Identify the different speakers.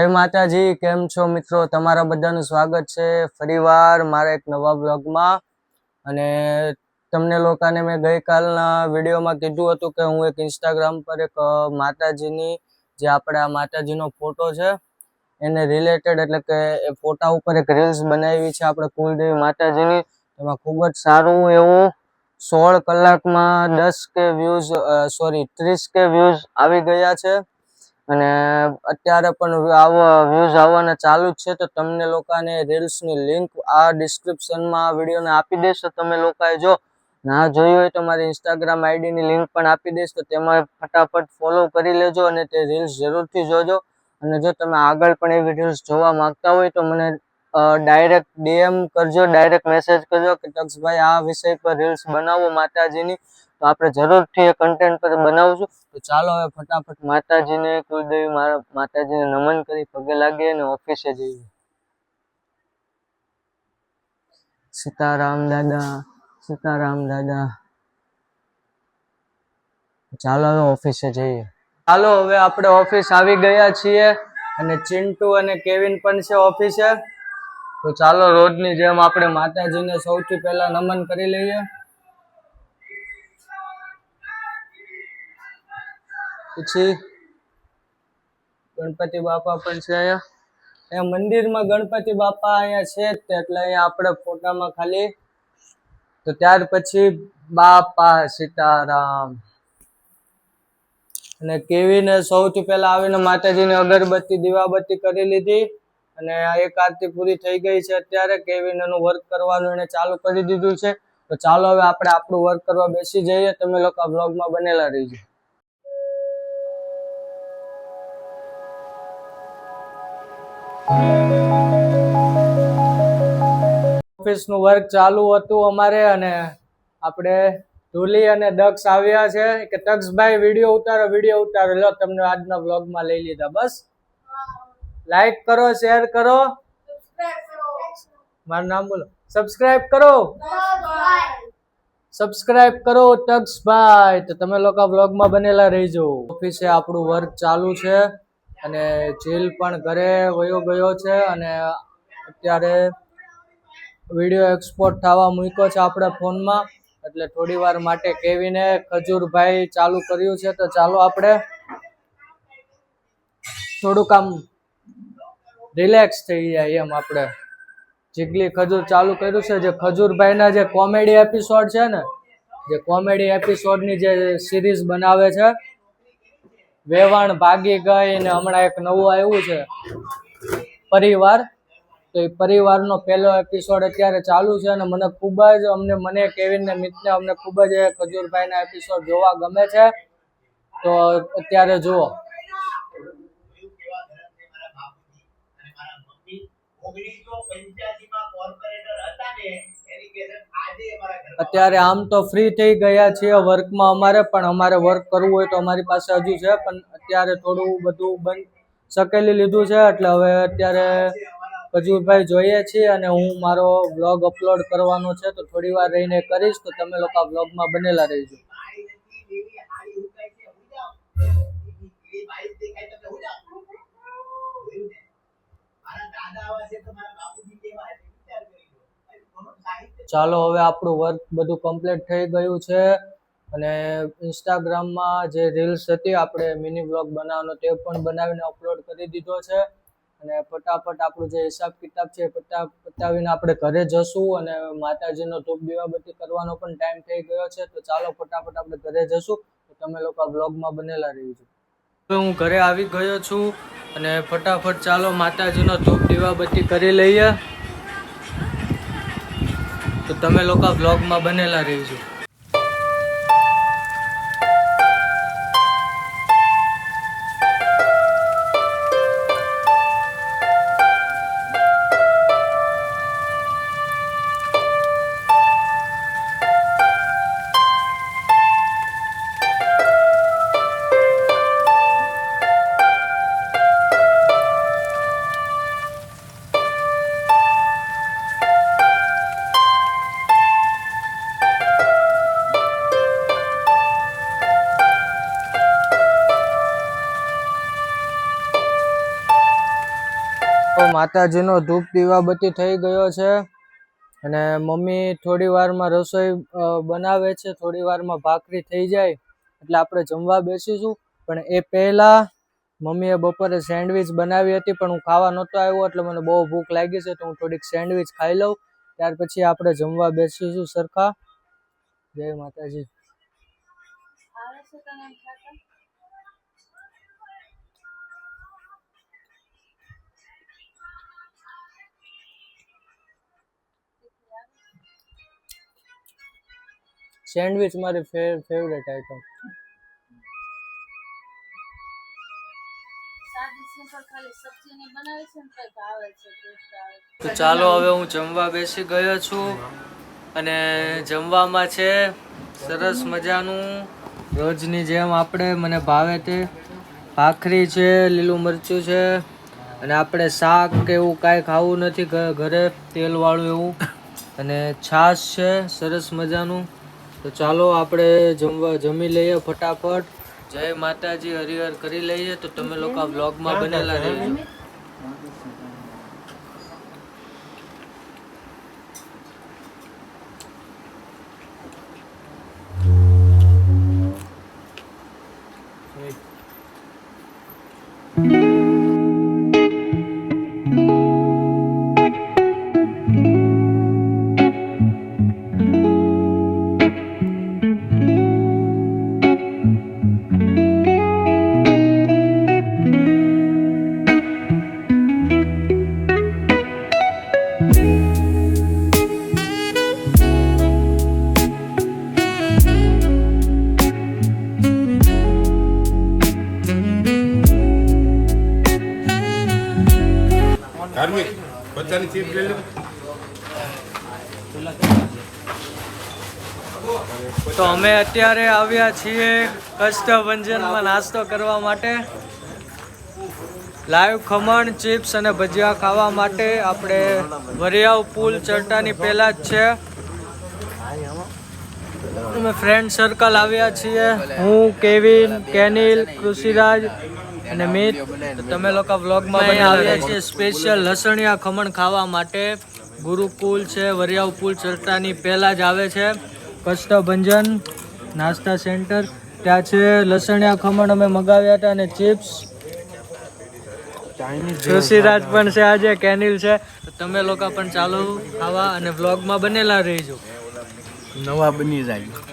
Speaker 1: જય માતાજી, કેમ છો મિત્રો? તમારા બધાનું સ્વાગત છે ફરીવાર મારા એક નવા બ્લોગમાં અને તમને લોકોને મેં ગઈકાલના વિડીયોમાં કીધું હતું કે હું એક ઇન્સ્ટાગ્રામ પર એક માતાજીની, જે આપણા માતાજીનો ફોટો છે, એને રિલેટેડ એટલે કે એ ફોટા ઉપર એક રીલ્સ બનાવી છે આપણે કુલદેવી માતાજીની. એમાં ખૂબ જ સારું એવું સોળ કલાકમાં દસ કે વ્યૂઝ સોરી ત્રીસ કે વ્યૂઝ આવી ગયા છે. અને અત્યારે પણ આવો વ્યૂઝ આવવાના ચાલુ જ છે, તો તમને લોકોને રીલ્સની લિંક આ ડિસ્ક્રિપ્શનમાં આ વિડીયોને આપી દઈશ. તો તમે લોકોએ જો ના જોઈ હોય તો મારી ઇન્સ્ટાગ્રામ આઈડીની લિંક પણ આપી દઈશ. તો તેમાં ફટાફટ ફોલો કરી લેજો અને તે રીલ્સ જરૂરથી જોજો. અને જો તમે આગળ પણ એવી રીલ્સ જોવા માંગતા હોય તો મને ડાયરેક્ટ ડીએમ કરજો ડાયરેક્ટ મેસેજ કરજો કે તક્ષભાઈ આ વિષય પર રીલ્સ બનાવો માતાજીની. તો આપણે જરૂરથી એ કન્ટેન્ટ પર બનાવશું. તો ચાલો હવે ફટાફટ માતાજીને કુલદેવી મારા માતાજીને નમન કરી પગે લાગીએ અને ઓફિસે જઈએ. સીતારામ દાદા સીતારામ દાદા. ચાલો હવે ઓફિસે જઈએ. ચાલો હવે આપણે ઓફિસ આવી ગયા છીએ અને ચિંટુ અને કેવિન પણ છે ઓફિસે. તો ચાલો રોજની જેમ આપણે માતાજીને સૌથી પહેલા નમન કરી લઈએ. પછી ગણપતિ બાપા પણ છે અહીંયા. અહીંયા મંદિરમાં ગણપતિ બાપા અહીંયા છે એટલે અહીંયા આપણે ફોટામાં ખાલી તો ત્યાર પછી બાપા સીતારામ. અને કેવીને સૌથી પહેલા આવીને માતાજીને અગરબત્તી, દીવાબત્તી કરી લીધી અને એક આરતી પૂરી થઈ ગઈ છે અત્યારે. કેવીન એનું વર્ક કરવાનું એને ચાલુ કરી દીધું છે. તો ચાલો હવે આપણે આપણું વર્ક કરવા બેસી જઈએ. તમે લોકો બ્લોગમાં બનેલા રહીજો. ઓફિસનું વર્ક ચાલુ હતું અમારે અને આપણે ધૂલી અને દક્ષ આવ્યા છે કે દક્ષભાઈ વીડિયો ઉતારો વીડિયો ઉતારો. લો, તમને આજના વ્લોગમાં લઈ લીધા. બસ. લાઈક કરો શેર કરો. મારું નામ બોલો. સબસ્ક્રાઇબ કરો. સબસ્ક્રાઇબ કરો તક્ષભાઈ તો તમે લોકો વ્લોગમાં બનેલા રહેજો. ઓફિસે આપણું વર્ક ચાલુ છે. અને જીલ પણ ઘરે વયો ગયો છે અને અત્યારે વીડિયો એક્સપોર્ટ થવા મૂક્યો છે આપણે ફોનમાં. એટલે થોડી વાર માટે કેવીને ખજૂરભાઈ ચાલુ કર્યું છે. તો ચાલો આપણે થોડુંક આમ રિલેક્સ થઈ જાય એમ આપણે. જીગલી ખજૂર ચાલુ કર્યું છે, જે ખજૂરભાઈના જે કોમેડી એપિસોડ છે ને, જે કોમેડી એપિસોડની જે સિરીઝ બનાવે છે વેવાણ ભાગી ગઈ ને હમણાં એક નવું આવ્યું છે. પરિવાર. તો એ પરિવારનો પહેલો એપિસોડ અત્યારે ચાલુ છે અને મને ખૂબ જ, અમને, મને, કેવિન ને મિતને અમને ખૂબ જ ખજૂરભાઈના એપિસોડ જોવા ગમે છે. તો અત્યારે જુઓ. અત્યારે આમ તો ફ્રી થઈ ગયા છીએ વર્કમાં અમારે, પણ અમારે વર્ક કરવું હોય તો અમારી પાસે હજુ છે, પણ અત્યારે થોડું બધું બંધ સકેલી લીધું છે, એટલે હવે અત્યારે ખજૂરભાઈ જોઈએ છીએ અને હું મારો બ્લોગ અપલોડ કરવાનો છે, તો થોડી વાર રહીને કરીશ, તો તમે લોકો બ્લોગમાં બનેલા રહીજો. ચાલો હવે આપણું વર્ક બધું કમ્પ્લીટ થઈ ગયું છે. અને ઇન્સ્ટાગ્રામમાં જે રીલ્સ હતી, આપણે મિની બ્લોગ બનાવવાનો તે પણ બનાવીને અપલોડ કરી દીધો છે. અને ફટાફટ આપણું જે હિસાબ કિતાબ છે પતા પતાવીને આપણે ઘરે જશું અને માતાજીનો ધૂપ દીવાબત્તી કરવાનો પણ ટાઈમ થઈ ગયો છે. તો ચાલો ફટાફટ આપણે ઘરે જશું. તો તમે લોકો આ બ્લોગમાં બનેલા રહીજો હવે હું ઘરે આવી ગયો છું અને ફટાફટ ચાલો માતાજીનો ધૂપ દીવાબત્તી કરી લઈએ. તો તમે લોકો બ્લોગમાં બનેલા રહીજો. તો માતાજીનો ધૂપ દીવાબત્તી થઈ ગયો છે અને મમ્મી થોડી વારમાં રસોઈ બનાવે છે, થોડી વારમાં ભાખરી થઈ જાય, એટલે આપણે જમવા બેસીશું. પણ એ પહેલા મમ્મીએ બપોરે સેન્ડવિચ બનાવી હતી, પણ હું ખાવા નહોતો આવ્યો, એટલે મને બહુ ભૂખ લાગી છે, તો હું થોડીક સેન્ડવિચ ખાઈ લઉં. ત્યાર પછી આપણે જમવા બેસીશું સરખા. જય માતાજી. સેન્ડવિચ મારી ફેવરેટ આઈટમ
Speaker 2: સાદી સિમ્પલ ખાલી સબ્જીની બનાવી છે ને તો
Speaker 1: ચાલો હવે હું જમવા બેસી ગયો છું અને જમવામાં છે સરસ મજાનું રોજની જેમ આપણે મને ભાવે તે. ભાખરી છે લીલું મરચું છે અને આપણે શાક કે એવું કાંઈ ખાવું નથી ઘરે તેલવાળું એવું. અને છાશ છે સરસ મજાનું. તો ચાલો આપણે જમવા જમી લઈએ ફટાફટ. જય માતાજી હરિહર કરી લઈએ. તો તમે લોકો બ્લોગમાં બનેલા રહેજો. તો અમે અત્યારે આવ્યા છીએ કષ્ટભંજનમાં નાસ્તો કરવા માટે. લાઈવ ખમણ, ચિપ્સ અને ભજીયા ખાવા માટે આપણે વરિયાવ પુલ ચડતાની પહેલા જ છે. અમે ફ્રેન્ડ સર્કલ આવ્યા છીએ. હું, કેવિન, કેનિલ, કૃષિરાજ અને મિત તમે લોકો વ્લોગમાં આવ્યા છીએ સ્પેશિયલ લસણિયા ખમણ ખાવા માટે. ગુરુકુલ છે વરિયાવ પુલ ચડતાની પહેલાં જ આવે છે. કષ્ટભંજન નાસ્તા સેન્ટર ત્યાં છે લસણિયા ખમણ અમે મગાવ્યા હતા અને ચિપ્સ જોશીરાજ પણ છે આજે કેનિલ છે. તમે લોકો પણ ચાલો ખાવા અને વ્લોગમાં બનેલા રહીજો.
Speaker 3: નવા બની જાય.